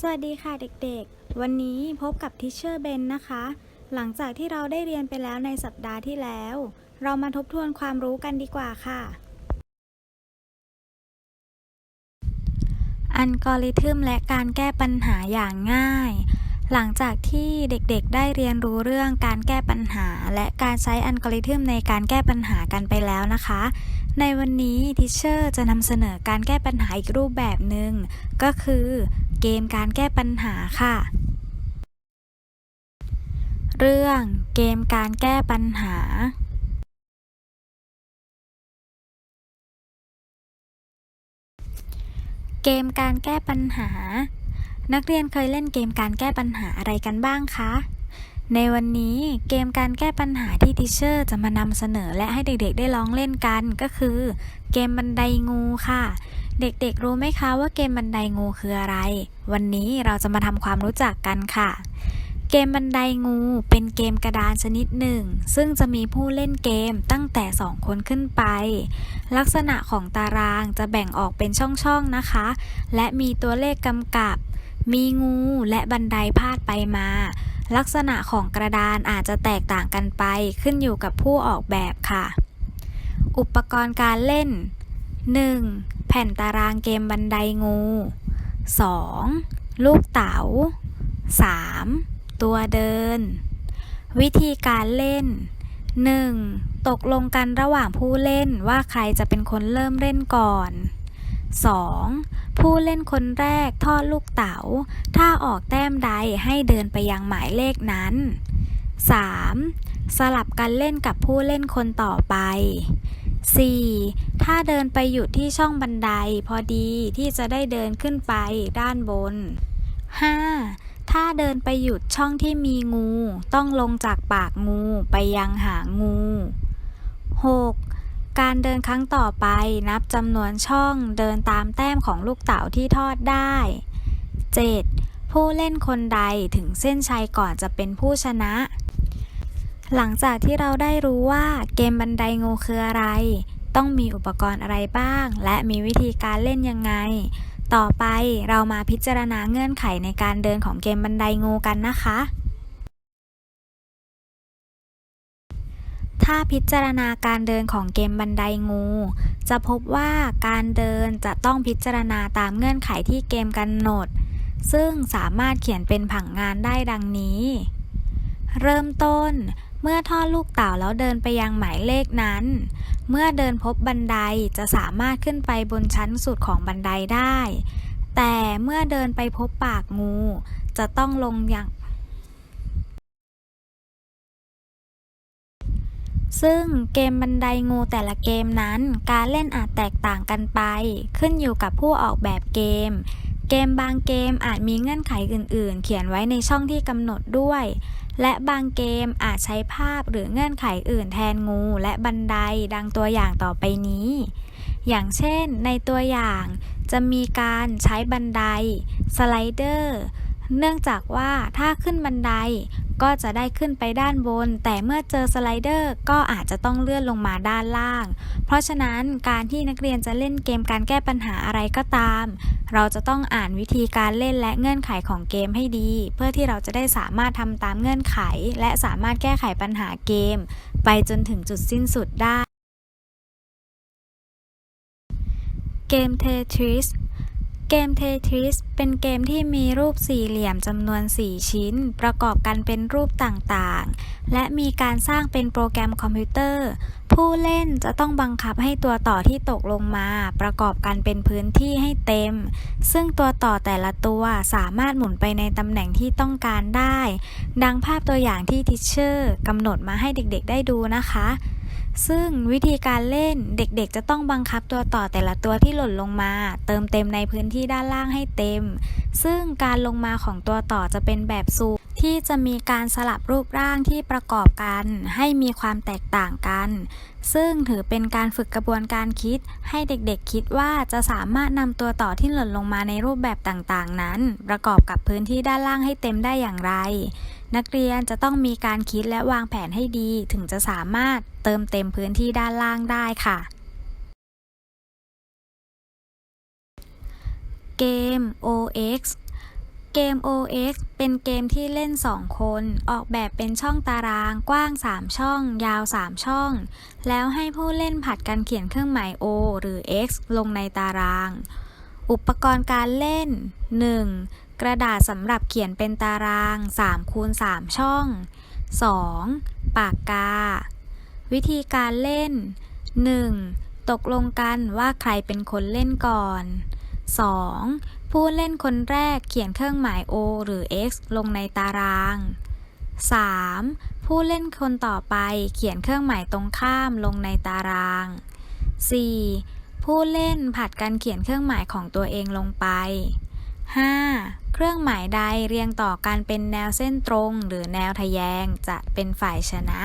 สวัสดีค่ะเด็กๆ วันนี้พบกับทิชเชอร์เบนนะคะ หลังจากที่เราได้เรียนไปแล้วในสัปดาห์ที่แล้ว เรามาทบทวนความรู้กันดีกว่าค่ะ อัลกอริทึมและการแก้ปัญหาอย่างง่าย หลังจากที่เด็กๆ ได้เรียนรู้เรื่องการแก้ปัญหา และการใช้อัลกอริทึมในการแก้ปัญหากันไปแล้วนะคะ ในวันนี้ทิชเชอร์จะนำเสนอการแก้ปัญหาอีกรูปแบบหนึ่งก็คือ เกมการแก้ปัญหาค่ะ เรื่องเกมการแก้ปัญหา เกมการแก้ปัญหา นักเรียนเคยเล่นเกมการแก้ปัญหาอะไรกันบ้างคะ ในวันนี้เกมการแก้ปัญหาที่ทิเชอร์จะมานำเสนอและให้เด็กๆ ได้ลองเล่นกันก็คือ เกมบันไดงูค่ะ เด็กๆ รู้ไหมคะว่าเกมบันไดงูคืออะไร วันนี้เราจะมาทำความรู้จักกันค่ะ เกมบันไดงูเป็นเกมกระดานชนิดหนึ่ง ซึ่งจะมีผู้เล่นเกมตั้งแต่ 2 คนขึ้นไป ลักษณะของตารางจะแบ่งออกเป็นช่องๆนะคะ และมีตัวเลขกำกับ มีงูและบันไดพาดไปมา ลักษณะของกระดานอาจจะแตกต่างกันไปขึ้นอยู่กับผู้ออกแบบค่ะ อุปกรณ์การเล่น 1. แผ่นตารางเกมบันไดงู 2. ลูกเต๋า 3. ตัวเดิน วิธีการเล่น 1. ตกลงกันระหว่างผู้เล่นว่าใครจะเป็นคนเริ่มเล่นก่อน 2. ผู้เล่นคนแรกทอดลูกเต๋า ถ้าออกแต้มใดให้เดินไปยังหมายเลขนั้น 3. สลับกันเล่นกับผู้เล่นคนต่อไป 4. ถ้าเดินไปหยุดที่ช่องบันไดพอดีที่จะได้เดินขึ้นไปด้านบน 5. ถ้าเดินไปหยุดช่องที่มีงู ต้องลงจากปากงูไปยังหางงู 6. การเดินครั้งต่อไปนับจำนวนช่องเดินตามแต้มของลูกเต๋าที่ทอดได้ 7. ผู้เล่นคนใดถึงเส้นชัยก่อนจะเป็นผู้ชนะ หลังจากที่เราได้รู้ว่าเกมบันไดงูคืออะไร ต้องมีอุปกรณ์อะไรบ้าง และมีวิธีการเล่นยังไง ต่อไปเรามาพิจารณาเงื่อนไขในการเดินของเกมบันไดงูกันนะคะ ถ้าพิจารณาการเดินของเกมบันไดงู จะพบว่าการเดินจะต้องพิจารณาตามเงื่อนไขที่เกมกำหนด ซึ่งสามารถเขียนเป็นผังงานได้ดังนี้ เริ่มต้นเมื่อทอดลูกเต๋าแล้วเดินไปยังหมายเลขนั้น เมื่อเดินพบบันไดจะสามารถขึ้นไปบนชั้นสุดของบันไดได้ แต่เมื่อเดินไปพบปากงู จะต้องลงอย่าง ซึ่งเกมบันไดงูแต่ละเกมนั้น การเล่นอาจแตกต่างกันไป ขึ้นอยู่กับผู้ออกแบบเกม เกมบางเกมอาจมีเงื่อนไขอื่น ๆ เขียนไว้ในช่องที่กำหนดด้วย และบางเกมอาจใช้ภาพหรือเงื่อนไขอื่นแทนงูและบันไดดังตัวอย่างต่อไปนี้ อย่างเช่น ในตัวอย่าง จะมีการใช้บันได สไลเดอร์ เนื่องจากว่าถ้าขึ้นบันได ก็จะได้ขึ้นไปด้านบน แต่เมื่อเจอสไลเดอร์ก็อาจจะต้องเลื่อนลงมาด้านล่าง เพราะฉะนั้นการที่นักเรียนจะเล่นเกมการแก้ปัญหาอะไรก็ตาม เราจะต้องอ่านวิธีการเล่นและเงื่อนไขของเกมให้ดี เพื่อที่เราจะได้สามารถทำตามเงื่อนไข และสามารถแก้ไขปัญหาเกม ไปจนถึงจุดสิ้นสุดได้ เกมเททริส เกมเททริสเป็นเกมที่มีรูปสี่เหลี่ยมจำนวน 4 ชิ้น ประกอบกันเป็นรูปต่างๆ และมีการสร้างเป็นโปรแกรมคอมพิวเตอร์ ผู้เล่นจะต้องบังคับให้ตัวต่อที่ตกลงมา ประกอบกันเป็นพื้นที่ให้เต็ม ซึ่งตัวต่อแต่ละตัวสามารถหมุนไปในตำแหน่งที่ต้องการได้ ดังภาพตัวอย่างที่ทิชเชอร์กำหนดมาให้เด็กๆ ได้ดูนะคะ ซึ่งวิธีการเล่นเด็กๆ จะต้องบังคับตัวต่อแต่ละตัวที่หล่นลงมา เติมเต็มในพื้นที่ด้านล่างให้เต็ม ซึ่งการลงมาของตัวต่อจะเป็นแบบสู ที่จะมีการสลับรูปร่างที่ประกอบกันให้มีความแตกต่างกัน ซึ่งถือเป็นการฝึกกระบวนการคิด ให้เด็กๆคิดว่าจะสามารถนำตัวต่อที่หล่นลงมาในรูปแบบต่างๆ นั้น ประกอบกับพื้นที่ด้านล่างให้เต็มได้อย่างไร นักเรียนจะต้องมีการคิดและวางแผนให้ดีถึงจะสามารถเติมเต็มพื้นที่ด้านล่างได้ค่ะเกม OX เกม OX เป็นเกมที่เล่น 2 คน ออกแบบเป็นช่องตาราง กว้าง 3 ช่อง ยาว 3 ช่อง แล้วให้ผู้เล่นผัดกันเขียนเครื่องหมาย O หรือ X ลงในตาราง อุปกรณ์การเล่น 1. กระดาษสำหรับเขียนเป็นตาราง3คูณ3ช่อง 2. ปากกา วิธีการเล่น 1. ตกลงกันว่าใครเป็นคนเล่นก่อน 2. ผู้เล่นคนแรกเขียนเครื่องหมาย O หรือ X ลงในตาราง 3. ผู้เล่นคนต่อไปเขียนเครื่องหมายตรงข้ามลงในตาราง 4. ผู้เล่นผัดกันเขียนเครื่องหมายของตัวเองลงไป 5. เครื่องหมายใดเรียงต่อกันเป็นแนวเส้นตรงหรือแนวทะแยงจะเป็นฝ่ายชนะ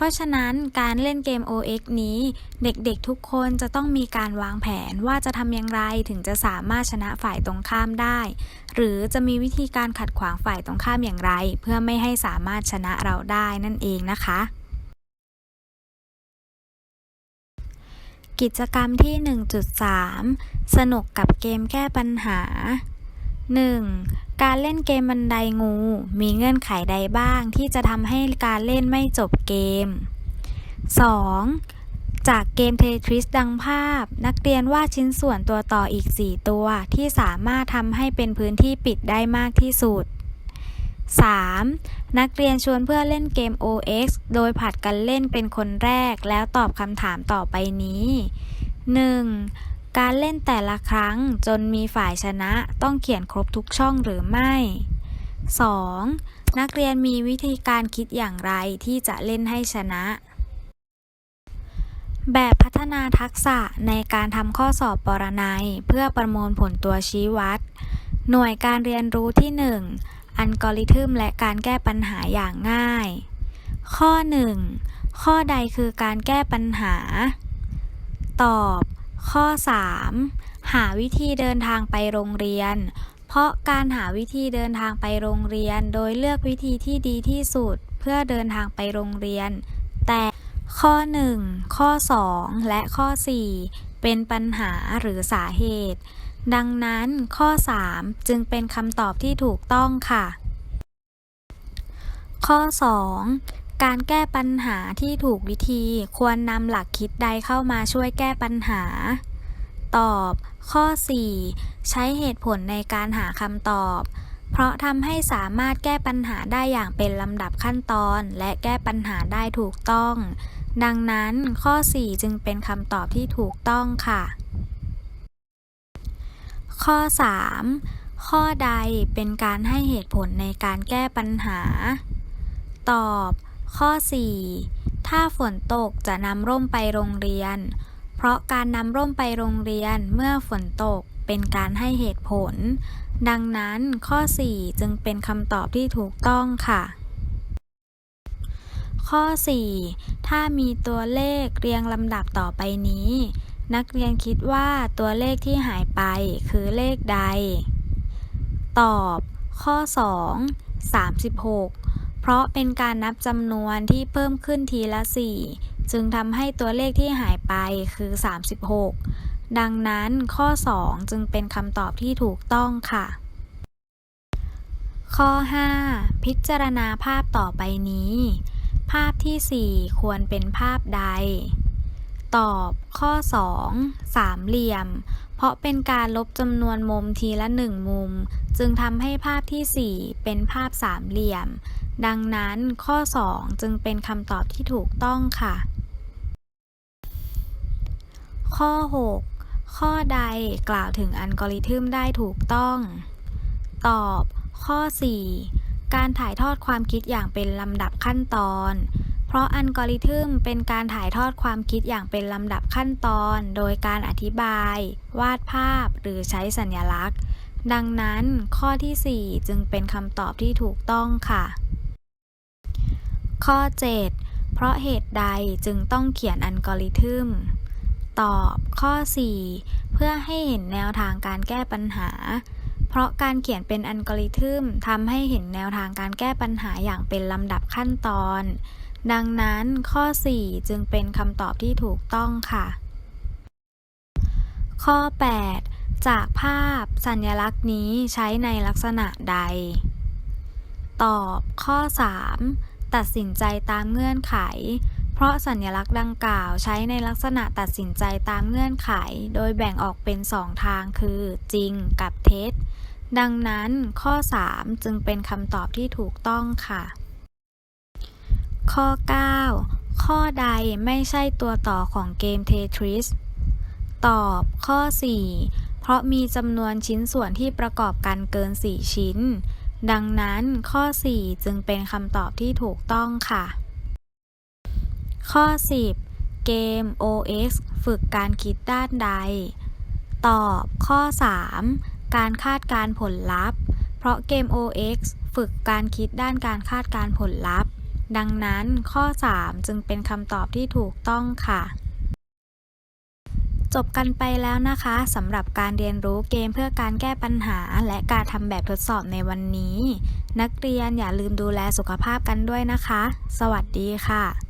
เพราะฉะนั้นการเล่นเกม OX นี้ เด็กๆทุกคนจะต้องมีการวางแผนว่าจะทำอย่างไรถึงจะสามารถชนะฝ่ายตรงข้ามได้ หรือจะมีวิธีการขัดขวางฝ่ายตรงข้ามอย่างไร เพื่อไม่ให้สามารถชนะเราได้นั่นเองนะคะ กิจกรรมที่ 1.3 สนุกกับเกมแก้ปัญหา 1. การเล่นเกมบันไดงู มีเงื่อนไขใดบ้างที่จะทำให้การเล่นไม่จบเกม 2. จากเกมเททริสดังภาพ นักเรียนวาดชิ้นส่วนตัวต่ออีก 4 ตัว ที่สามารถทำให้เป็นพื้นที่ปิดได้มากที่สุด 3. นักเรียนชวนเพื่อเล่นเกม OX โดยผัดกันเล่นเป็นคนแรกแล้วตอบคำถามต่อไปนี้ 1. การเล่นแต่ละครั้งจนมีฝ่ายชนะต้องเขียนครบทุกช่องหรือไม่ 2. นักเรียนมีวิธีการคิดอย่างไรที่จะเล่นให้ชนะ แบบพัฒนาทักษะในการทำข้อสอบปรนัย เพื่อประมวลผลตัวชี้วัด หน่วยการเรียนรู้ที่ 1 อัลกอริทึมและการแก้ปัญหาอย่างง่าย ข้อ 1 ข้อใดคือการแก้ปัญหา ตอบ ข้อ 3 หาวิธีเดินทางไปโรงเรียน เพราะการหาวิธีเดินทางไปโรงเรียน โดยเลือกวิธีที่ดีที่สุด เพื่อเดินทางไปโรงเรียน แต่ข้อ 1 ข้อ 2 และข้อ 4 เป็นปัญหาหรือสาเหตุ ดังนั้นข้อ 3 จึงเป็นคำตอบที่ถูกต้องค่ะ ข้อ 2 การแก้ปัญหาที่ถูกวิธีควรนำหลักคิดใดเข้ามาช่วยแก้ปัญหา ตอบ ข้อ 4 ใช้เหตุผลในการหาคำตอบ เพราะทำให้สามารถแก้ปัญหาได้อย่างเป็นลำดับขั้นตอน และแก้ปัญหาได้ถูกต้อง ดังนั้นข้อ 4 จึงเป็นคำตอบที่ถูกต้องค่ะ ข้อ 3 ข้อใดเป็นการให้เหตุผลในการแก้ปัญหา ตอบ ข้อ 4 ถ้าฝนตกจะนำร่มไปโรงเรียน เพราะการนำร่มไปโรงเรียนเมื่อฝนตกเป็นการให้เหตุผล ดังนั้นข้อ 4 จึงเป็นคำตอบที่ถูกต้องค่ะ ข้อ 4 ถ้ามีตัวเลขเรียงลำดับต่อไปนี้ นักเรียนคิดว่าตัวเลขที่หายไปคือเลขใด ตอบ ข้อ 2 36 เพราะเป็นการนับจำนวนที่เพิ่มขึ้นทีละ 4 จึงทำให้ตัวเลขที่หายไปคือ 36 ดังนั้นข้อ 2 จึงเป็นคำตอบที่ถูกต้องค่ะ ข้อ 5 พิจารณาภาพต่อไปนี้ ภาพทีสี่4 ควรเป็นภาพใด ตอบข้อ 2 สามเหลี่ยม เพราะเป็นการลบจำนวนมุมทีละหนึ่งมุม จึงทำให้ภาพทีสี่ 4 เป็นภาพสามเหลี่ยม ดังนั้นข้อ 2 จึงเป็นคำตอบที่ถูกต้องค่ะ ข้อ 6 ข้อใดกล่าวถึงอัลกอริทึมได้ถูกต้อง ตอบ ข้อ 4 การถ่ายทอดความคิดอย่างเป็นลำดับขั้นตอนเพราะอัลกอริทึมเป็นการถ่ายทอดความคิดอย่างเป็นลำดับขั้นตอน โดยการอธิบาย วาดภาพ หรือใช้สัญลักษณ์ ดังนั้นข้อที่ 4 จึงเป็นคำตอบที่ถูกต้องค่ะ ข้อ 7 เพราะเหตุใดจึงต้องเขียนอัลกอริทึม ตอบข้อ 4 เพื่อให้เห็นแนวทางการแก้ปัญหา เพราะการเขียนเป็นอัลกอริทึมทำให้เห็นแนวทางการแก้ปัญหาอย่างเป็นลำดับขั้นตอน ดังนั้นข้อ 4 จึงเป็นคำตอบที่ถูกต้องค่ะ ข้อ 8 จากภาพสัญลักษณ์นี้ใช้ในลักษณะใด ตอบข้อ 3 ตัดสินใจตามเงื่อนไข เพราะสัญลักษณ์ดังกล่าวใช้ในลักษณะตัดสินใจตามเงื่อนไข โดยแบ่งออกเป็น2ทางคือ จริงกับเท็จ ดังนั้นข้อ 3 จึงเป็นคำตอบที่ถูกต้องค่ะ ข้อ 9 ข้อใดไม่ใช่ตัวต่อของเกมเททริสตอบข้อ 4 เพราะมีจำนวนชิ้นส่วนที่ประกอบกันเกิน 4 ชิ้น ดังนั้นข้อ 4 จึงเป็นคำตอบที่ถูกต้องค่ะ ข้อ 10 เกม OX ฝึกการคิดด้านใด ตอบข้อ 3 การคาดการผลลัพธ์ เพราะเกม OX ฝึกการคิดด้านการคาดการผลลัพธ์ ดังนั้นข้อ 3 จึงเป็นคำตอบที่ถูกต้องค่ะ จบกันไปแล้วนะคะสำหรับการเรียนรู้เกมเพื่อการแก้ปัญหา และการทำแบบทดสอบในวันนี้ นักเรียนอย่าลืมดูแลสุขภาพกันด้วยนะคะ สวัสดีค่ะ